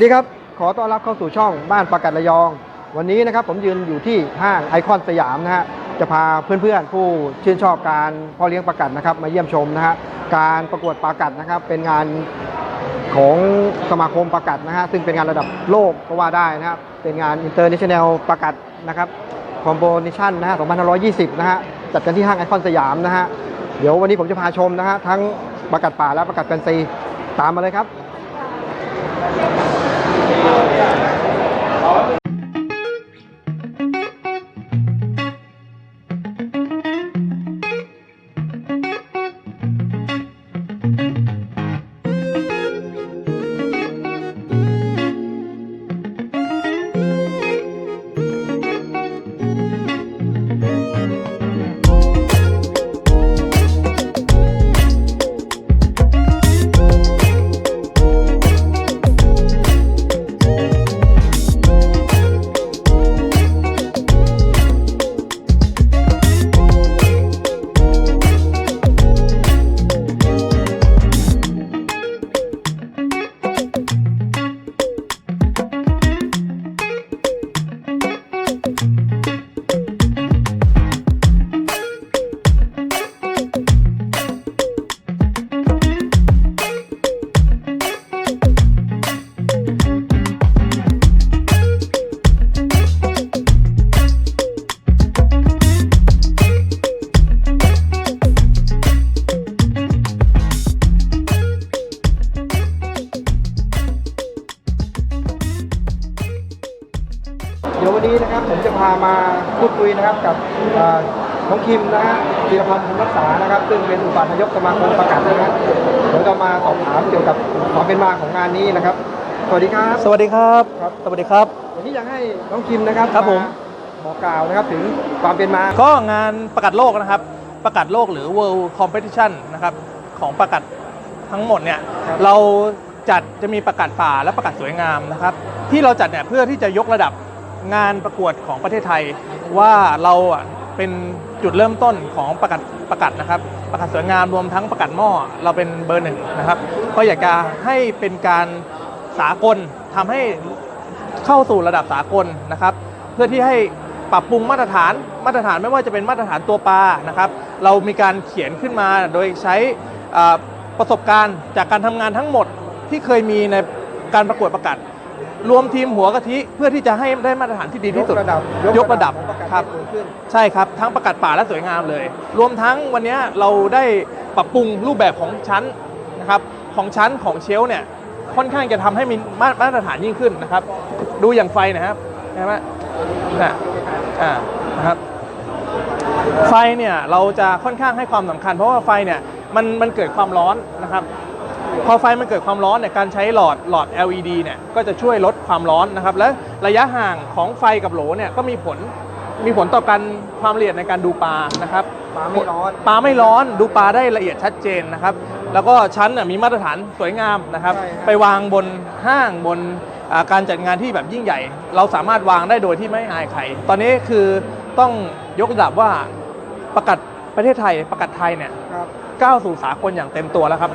สวัสดีครับ ขอต้อนรับเข้าสู่ช่องบ้านประกัดระยอง วันนี้นะครับผมยืนอยู่ที่ห้างไอคอนสยามนะฮะ จะพาเพื่อนๆ ผู้ชื่นชอบการพาะเลี้ยงประกัดนะครับมาเยี่ยมชมนะฮะ การประกวดประกัดนะครับเป็นงานของสมาคมประกัดนะฮะซึ่งเป็นงานระดับโลกก็ว่าได้นะครับเป็นงาน International ประกัดนะครับ Competition นะฮะ2520 นะฮะจัดกันที่ห้างไอคอนสยามนะฮะเดี๋ยววันนี้ผมจะพาชมนะฮะทั้งประกัดป่าและประกัดแฟนซีตามมาเลยครับ เดี๋ยววันนี้นะครับผมจะพามาพูดคุยนะครับกับเอ่อน้องคิมนะฮะธีรพันธ์คำรักษานะครับ ซึ่งเป็นอุปนายกสมาคมประกาศนะฮะเดี๋ยวเรามาสอบถามเกี่ยวกับความเป็นมาของงานนี้นะครับ สวัสดีครับ สวัสดีครับครับสวัสดีครับวันนี้อยากให้น้องคิมนะครับครับผมบอกกล่าวนะครับถึงความเป็นมา ก็งานประกาศโลกนะครับ ประกาศโลกหรือ World Competition นะครับของประกาศทั้งหมดเนี่ยครับเราจัดจะมีประกาศป่าและประกาศสวยงามนะครับ ที่เราจัดเนี่ยเพื่อที่จะยกระดับ งานประกวดของประเทศไทย ว่าเราเป็นจุดเริ่มต้นของประกาศประกาศนะครับ ประกาศสวยงามรวมทั้งประกาศหม้อเราเป็นเบอร์หนึ่งนะครับ ก็อยากจะให้เป็นการสากลทำให้เข้าสู่ระดับสากลนะครับ เพื่อที่ให้ปรับปรุงมาตรฐานมาตรฐานไม่ว่าจะเป็นมาตรฐานตัวปลานะครับ เรามีการเขียนขึ้นมาโดยใช้ประสบการณ์จากการทำงานทั้งหมดที่เคยมีในการประกวดประกาศ รวมทีมหัวกะทิเพื่อที่จะให้ได้มาตรฐานที่ดีที่สุด ยกระดับยกระดับของประกาศครับให้สูงขึ้น ใช่ครับ ทั้งประกาศป่าและสวยงามเลย รวมทั้งวันนี้เราได้ปรับปรุงรูปแบบของชั้นนะครับของชั้นของเชลฟ์เนี่ยค่อนข้างจะทำให้มีมามาตรฐานยิ่งขึ้นนะครับ ดูอย่างไฟนะครับเห็นไหมนะอ่านะครับ ไฟเนี่ยเราจะค่อนข้างให้ความสำคัญ เพราะว่าไฟเนี่ยมันมันเกิดความร้อนนะครับ พอไฟมันเกิดความร้อนเนี่ยการใช้หลอดหลอด LED เนี่ยก็จะช่วยลดความร้อนนะครับ และระยะห่างของไฟกับโหลเนี่ยก็มีผลมีผลต่อการความละเอียดในการดูปลานะครับปลาไม่ร้อนปลาไม่ร้อนดูปลาได้ละเอียดชัดเจนนะครับ แล้วก็ชั้นน่ะมีมาตรฐานสวยงามนะครับใช่ครับไปวางบนห้างบนอ่าการจัดงานที่แบบยิ่งใหญ่ เราสามารถวางได้โดยที่ไม่อายใครตอนนี้คือต้องยกระดับว่าประกาศประเทศไทยประกาศไทยเนี่ยครับก้าวสู่สากลอย่างเต็มตัวแล้วครับ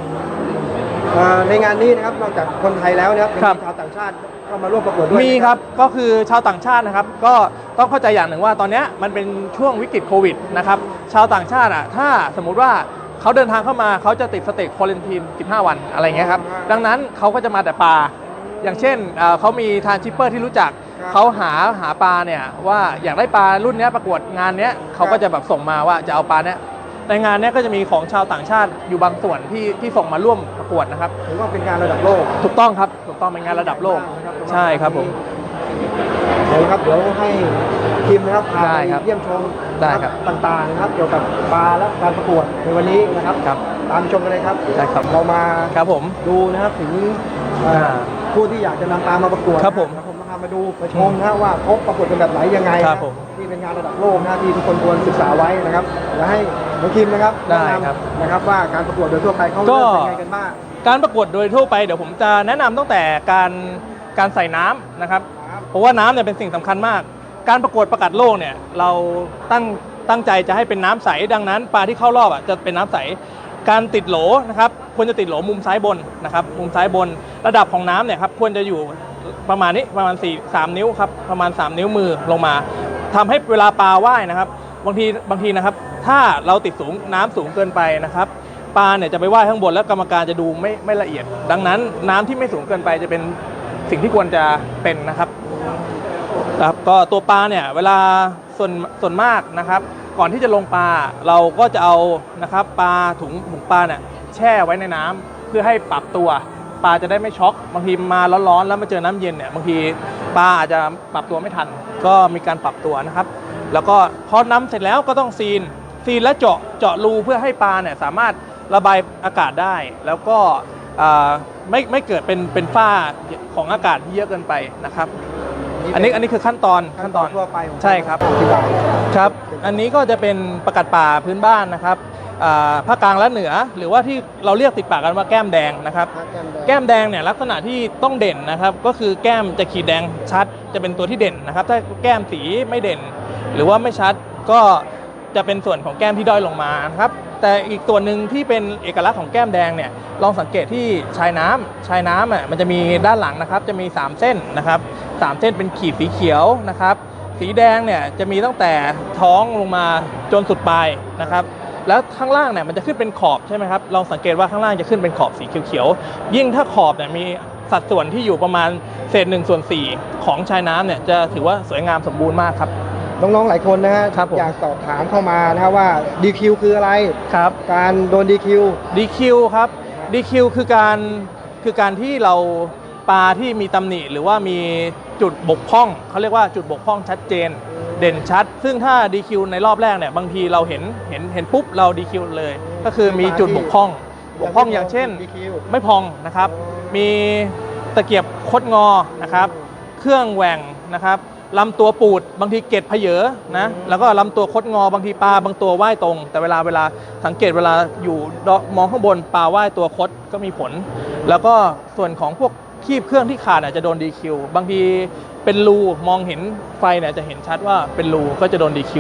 เอ่อในงานนี้นะครับนอกจากคนไทยแล้วนะครับครับมีชาวต่างชาติเข้ามาร่วมประกวดด้วยมีนะครับ ก็คือชาวต่างชาตินะครับ ก็ต้องเข้าใจอย่างหนึ่งว่าตอนเนี้ยมันเป็นช่วงวิกฤตโควิดนะครับ ชาวต่างชาติอะ ถ้าสมมุติว่าเขาเดินทางเข้ามาเขาจะติดสเตจควอลันทีน 15 วันอะไรเงี้ยครับ ดังนั้นเขาก็จะมาแต่ปลา อย่างเช่นเอ่อเขามีทานชิปเปอร์ที่รู้จักครับเขาหาหาปลาเนี่ยว่าอยากได้ปลารุ่นเนี้ยประกวดงานเนี้ยเขาก็จะแบบส่งมาว่าจะเอาปลาเนี้ย ในงานเนี้ยก็จะมีของชาวต่างชาติอยู่บางส่วนที่ที่ส่งมาร่วมประกวดนะครับ ถือว่าเป็นงานระดับโลกถูกต้องครับถูกต้องเป็นงานระดับโลก ใช่ครับผม เดี๋ยวครับเดี๋ยวให้ทีมนะครับพาได้ไปครับเยี่ยมชมได้ครับ ต่างๆนะครับเกี่ยวกับปลาและการประกวดในวันนี้นะครับครับ ตามชมกันเลยครับได้ครับ เรามาครับผม ดูนะครับถึงเอ่ออ่าผู้ที่อยากจะนำปลามาประกวดครับผม นะผ มพามาดูมาชมนะฮะว่าเขาประกวดกันแบบไหนยังไงครับผมนี่เป็นงานระดับโลกนะที่ทุกคนควรศึกษาไว้นะครับและให้น้องทีมนะครับได้แนะนำครับนะครับว่าการประกวดโดยทั่วไปเขาก็เริ่มเป็นยังไงกันบ้างการประกวดโดยทั่วไปเดี๋ยวผมจะแนะนำตั้งแต่การการใส่น้ำนะครับครับ เพราะว่าน้ำเนี่ยเป็นสิ่งสำคัญมาก การประกวดประกาศโลกเนี่ยเราตั้งตั้งใจจะให้เป็นน้ำใสดังนั้นปลาที่เข้ารอบอะจะเป็นน้ำใส การติดโหลนะครับควรจะติดโหลมุมซ้ายบนนะครับมุมซ้ายบน ระดับของน้ำเนี่ยครับควรจะอยู่ประมาณนี้ประมาณ4 3นิ้วครับประมาณ 3 นิ้วมือลงมาทำให้เวลาปลาว่ายนะครับบางทีบางทีนะครับ ถ้าเราติดสูงน้ำสูงเกินไปนะครับปลาเนี่ยจะไปว่ายข้างบนแล้วกรรมการจะดูไม่ไม่ละเอียด ดังนั้นน้ำที่ไม่สูงเกินไปจะเป็นสิ่งที่ควรจะเป็นนะครับครับก็ตัวปลาเนี่ยเวลาส่วนส่วนมากนะครับ ก่อนที่จะลงปลาเราก็จะเอานะครับปลาถุงถุงปลาเนี่ยแช่ไว้ในน้ำเพื่อให้ปรับตัว ปลาจะได้ไม่ช็อกบางทีมาร้อนๆแล้วมาเจอน้ำเย็นเนี่ยบางทีปลาอาจจะปรับตัวไม่ทัน ก็มีการปรับตัวนะครับ แล้วก็พอน้ำเสร็จแล้วก็ต้องซีนซีนและเจาะเจาะรูเพื่อให้ปลาเนี่ยสามารถระบายอากาศได้ แล้วก็ไม่ไม่เกิดเป็นเป็นฝ้าของอากาศที่เยอะเกินไปนะครับ อันนี้อันนี้คือขั้นตอนขั้นตอนทั่วไปของใช่ครับอธิบายครับ อันนี้ก็จะเป็นประกาศป่าพื้นบ้านนะครับอ่าภาคกลางและเหนือ หรือว่าที่เราเรียกติดปากกันว่าแก้มแดงนะครับ แก้มแดงเนี่ยลักษณะที่ต้องเด่นนะครับ ก็คือแก้มจะขีดแดงชัด จะเป็นตัวที่เด่นนะครับ ถ้าแก้มสีไม่เด่น หรือว่าไม่ชัดก็จะเป็นส่วนของแก้มที่ด้อยลงมานะครับ แต่อีกตัวหนึ่งที่เป็นเอกลักษณ์ของแก้มแดงเนี่ยลองสังเกตที่ชายน้ำชายน้ำอะมันจะมีด้านหลังนะครับ จะมี 3 เส้นนะครับ สามเส้นเป็นขีดสีเขียวนะครับ สีแดงเนี่ยจะมีตั้งแต่ท้องลงมาจนสุดปลายนะครับ แล้วข้างล่างเนี่ยมันจะขึ้นเป็นขอบใช่ไหมครับลองสังเกตว่าข้างล่างจะขึ้นเป็นขอบสีเขียวๆยิ่งถ้าขอบเนี่ยมีสัดส่วนที่อยู่ประมาณเศษหนึ่งส่วนสี่ของชายน้ำเนี่ยจะถือว่าสวยงามสมบูรณ์มากครับ น้องๆหลายคนนะฮะครับผมอยากสอบถามเข้ามานะฮะว่า DQ คืออะไรครับ การโดน DQ DQ ครับ DQ คือการคือการที่เรา ปลาที่มีตำหนิหรือว่ามีจุดบกพร่องเขาเรียกว่าจุดบกพร่องชัดเจน เด่นชัด ซึ่งถ้า DQ ในรอบแรกเนี่ยบางทีเราเห็นเห็นเห็นปุ๊บเรา DQ เลย ก็คือมีจุดบกพร่อง บกพร่องอย่างเช่น DQ ไม่พองนะครับ มีตะเกียบคดงอนะครับ เครื่องแหว่งนะครับลำตัวปูดบางทีเกล็ดเพเยอนะแล้วก็ลำตัวคดงอบางทีปลาบางตัวว่ายตรง แต่เวลาเวลาสังเกตเวลาอยู่ดอมองข้างบนปลาว่ายตัวคดก็มีผล แล้วก็ส่วนของพวก คีบเครื่องที่ขาดอาจจะโดน DQ บางทีเป็นรูมองเห็นไฟเนี่ยจะเห็นชัดว่าเป็นรูก็จะโดน DQ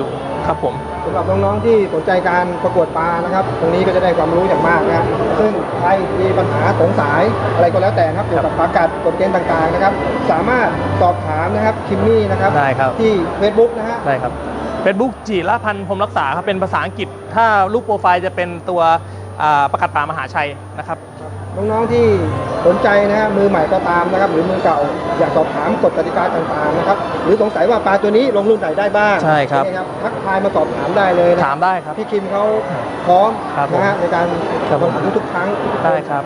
ครับผมสำหรับน้องๆที่สนใจการประกวดปลานะครับ ตรงนี้ก็จะได้ความรู้อย่างมากนะฮะซึ่งใครมีปัญหาสงสัยอะไรก็แล้วแต่นะครับเกี่ยวกับปลากัดกฎเกณฑ์ต่างๆนะครับ สามารถสอบถามนะครับคิมมี่นะครับได้ครับ ที่ Facebook นะฮะ ได้ครับ Facebook จีละพันธ์พรหมรักษาครับเป็นภาษาอังกฤษ ถ้ารูปโปรไฟล์จะเป็นตัวอ่าประกาศป่ามหาชัยนะครับ น้องๆที่สนใจนะฮะมือใหม่ก็ตามนะครับ หรือมือเก่าอยากสอบถามกฎกติกาต่างๆนะครับหรือสงสัยว่าปลาตัวนี้ลงรุ่นไหนได้บ้างใช่ครับนะทักทายมาสอบถามได้เลยนะถามได้ครับ พี่คิมเขาพร้อมครับผมนะฮะในการครับผมคำถามทุกๆครั้ง ได้ครับ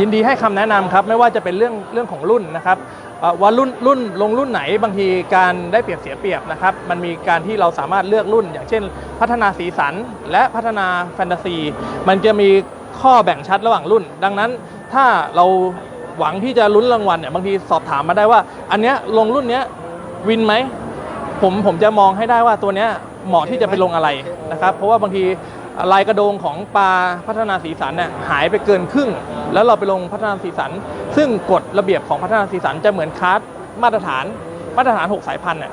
ยินดีให้คำแนะนำครับ ไม่ว่าจะเป็นเรื่องเรื่องของรุ่นนะครับเอ่อว่ารุ่นรุ่นลงรุ่นไหนบางทีการได้เปรียบเสียเปรียบนะครับ มันมีการที่เราสามารถเลือกรุ่น อย่างเช่น พัฒนาสีสันและพัฒนาแฟนตาซี มันจะมี ข้อแบ่งชัดระหว่างรุ่น ดังนั้นถ้าเราหวังที่จะลุ้นรางวัลเนี่ยบางทีสอบถามมาได้ว่า อันเนี้ยลงรุ่นเนี้ยวินไหมผมผมจะมองให้ได้ว่าตัวเนี้ยเหมาะที่จะไปลงอะไรนะครับ เพราะว่าบางทีลายกระโดงของปลาพัฒนาสีสันเนี่ยหายไปเกินครึ่ง แล้วเราไปลงพัฒนาสีสัน ซึ่งกฎระเบียบของพัฒนาสีสันจะเหมือนคาร์ดมาตรฐานมาตรฐาน 6 สายพันธุ์เนี่ย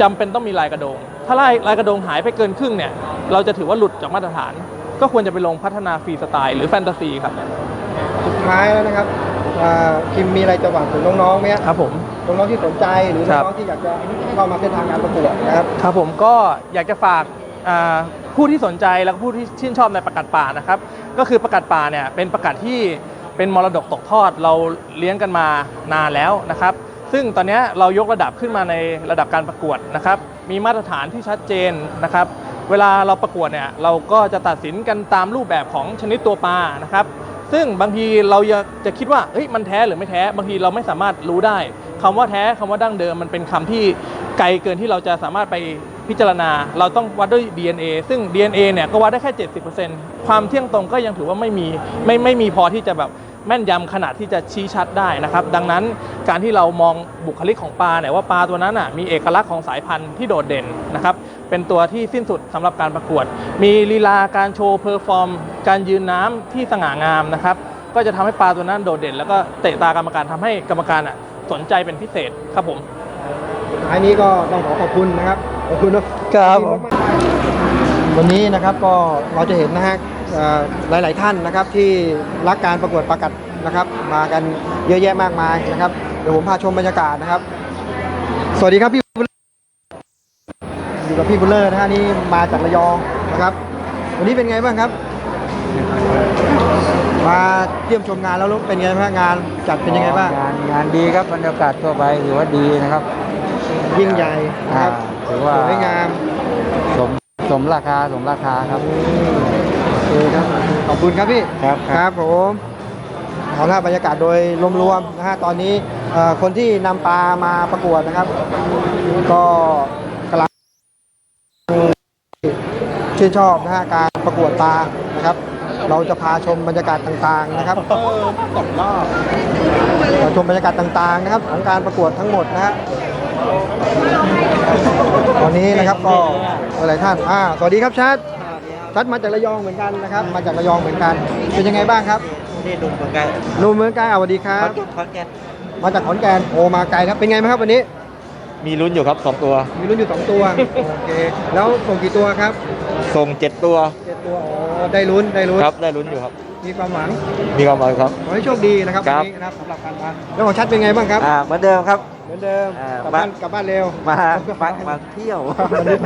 จำเป็นต้องมีลายกระโดง ถ้าลายลายกระโดงหายไปเกินครึ่งเนี่ยเราจะถือว่าหลุดจากมาตรฐาน ก็ควรจะไปลงพัฒนาฟรีสไตล์หรือแฟนตาซีครับสุดท้ายแล้วนะครับอ่าคิมมีอะไรจะหวังถึงน้องๆไหมฮะครับผมน้องๆที่สนใจหรือครับน้องๆที่อยากจะเข้ามาเส้นทางการประกวดนะครับครับผมก็อยากจะฝากอ่าผู้ที่สนใจแล้วก็ผู้ที่ชื่นชอบในประกาศป่านะครับ ก็คือประกาศป่าเนี่ยเป็นประกาศที่เป็นมรดกตกทอดเราเลี้ยงกันมานานแล้วนะครับ ซึ่งตอนเนี้ยเรายกระดับขึ้นมาในระดับการประกวดนะครับ มีมาตรฐานที่ชัดเจนนะครับ เวลาเราประกวดเนี่ยเราก็จะตัดสินกันตามรูปแบบของชนิดตัวปลานะครับ ซึ่งบางทีเราจะคิดว่าเฮ้ยมันแท้หรือไม่แท้ บางทีเราไม่สามารถรู้ได้คำว่าแท้คำว่าดั้งเดิมมันเป็นคำที่ไกลเกินที่เราจะสามารถไปพิจารณา เราต้องวัดด้วย DNA ซึ่ง DNA เนี่ยก็วัดได้แค่ 70%ความเที่ยงตรงก็ยังถือว่าไม่มีไม่ไม่มีพอที่จะแบบ แม่นยำขนาดที่จะชี้ชัดได้นะครับ ดังนั้นการที่เรามองบุคลิกของปลาเนี่ยว่าปลาตัวนั้นอะมีเอกลักษณ์ของสายพันธุ์ที่โดดเด่นนะครับ เป็นตัวที่สิ้นสุดสำหรับการประกวด มีลีลาการโชว์เพอร์ฟอร์ม การยืนน้ำที่สง่างามนะครับ ก็จะทำให้ปลาตัวนั้นโดดเด่น แล้วก็เตะตากรรมการทำให้กรรมการอะสนใจเป็นพิเศษครับผมสุดท้ายนี้ก็ต้องขอขอบคุณนะครับขอบคุณนะครับครับวันนี้นะครับก็เราจะเห็นนะฮะเอ่อ หลาย ๆ ท่านนะครับที่รักการประกวดประกัดนะครับ มากันเยอะแยะมากมายนะครับเดี๋ยวผมพาชมบรรยากาศนะครับ สวัสดีครับพี่บุญอยู่กับพี่บุญเลอร์นะฮะนี่มาจากระยองนะครับ วันนี้เป็นไงบ้างครับ มาเยี่ยมชมงานแล้วรู้เป็นไงบ้างงานจัดเป็นยังไงบ้าง งานงานดีครับบรรยากาศทั่วไปถือว่าดีนะครับยิ่งใหญ่นะครับอ่าถือว่าสวยงาม สมสมราคาสมราคาครับโอ เคครับขอบคุณครับพี่ครับ ครับผมเอาละบรรยากาศโดยรวมๆนะฮะตอนนี้เอ่อคนที่นำปลามาประกวดนะครับ ก็กำลังชื่นชอบนะฮะการประกวดปลานะครับ เราจะพาชมบรรยากาศต่างๆนะครับตกรอบเราชมบรรยากาศต่างๆนะครับ ของการประกวดทั้งหมดนะฮะตอนนี้นะครับก็หลายท่านอ่าสวัสดีครับชัด ชัดมาจากระยองเหมือนกันนะครับ มาจากระยองเหมือนกัน เป็นยังไงบ้างครับนี่ดุมเหมือนกันหนุ่มเมืองกาญอะสวัสดีครับคอนแกนมาจากขอนแก่นโอมาไกลครับ เป็นไงบ้างครับวันนี้ มีลุ้นอยู่ครับสองตัว มีรุ่นอยู่สองตัว โอเค แล้วส่งกี่ตัวครับ ส่งเจ็ดตัวเจ็ดตัว อ๋อ ได้ลุ้น ได้ลุ้น ครับ ได้ลุ้นอยู่ครับ มีความหวัง มีความหมายครับ ขอให้โชคดีนะครับควัรันบนี้นะครับสำหรับการมาแล้วของชัดเป็นไงบ้างครับ อ่า เหมือนเดิมครับเหมือนเดิมอ่ากลับบ้านมากลับบ้านเร็ว มามามาเที่ยววันนี้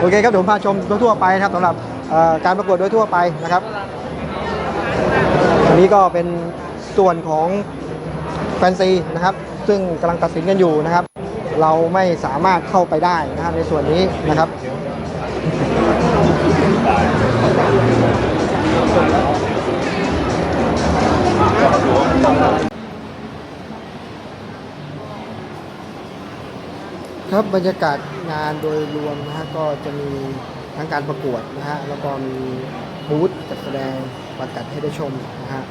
โอเคครับเดี๋ยวผมพาชมทั่วๆไปนะครับสำหรับเอ่อ การประกวดโดยทั่วไปนะครับอันนี้ก็เป็นส่วนของแฟนซีนะครับ ซึ่งกำลังตัดสินกันอยู่นะครับ เราไม่สามารถเข้าไปได้นะครับในส่วนนี้นะครับ ครับบรรยากาศงานโดยรวมนะฮะก็จะมี ทั้งการประกวดนะฮะแล้วก็มีบูธจัดแสดงประกาศให้ได้ชมนะฮะ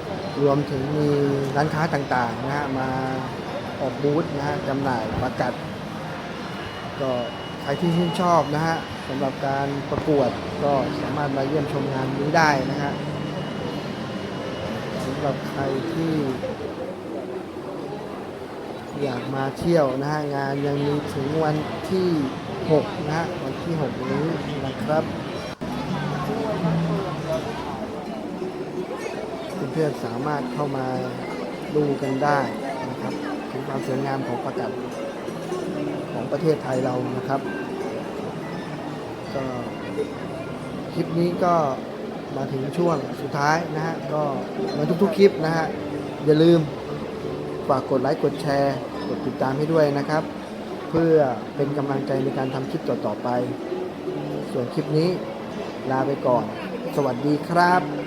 รวมถึงมีร้านค้าต่างๆนะฮะมาออกบูธนะฮะจำหน่ายประกาศก็ใครที่ชื่นชอบนะฮะสำหรับการประกวดก็สามารถมาเยี่ยมชมงานนี้ได้นะฮะสำหรับใครที่อยากมาเที่ยวนะฮะงานยังมีถึงวันที่ 6นะฮะวันที่ 6 นี้นะครับเพื่อนๆสามารถเข้ามาดูกันได้นะครับถึงความสวยงามของประกาศของประเทศไทยเรานะครับก็คลิปนี้ก็มาถึงช่วงสุดท้ายนะฮะก็เหมาทุกๆคลิปนะฮะอย่าลืมฝากกดไลค์กดแชร์ กดติดตามให้ด้วยนะครับ เพื่อเป็นกำลังใจในการทำคลิปต่อๆไป ส่วนคลิปนี้ลาไปก่อน สวัสดีครับ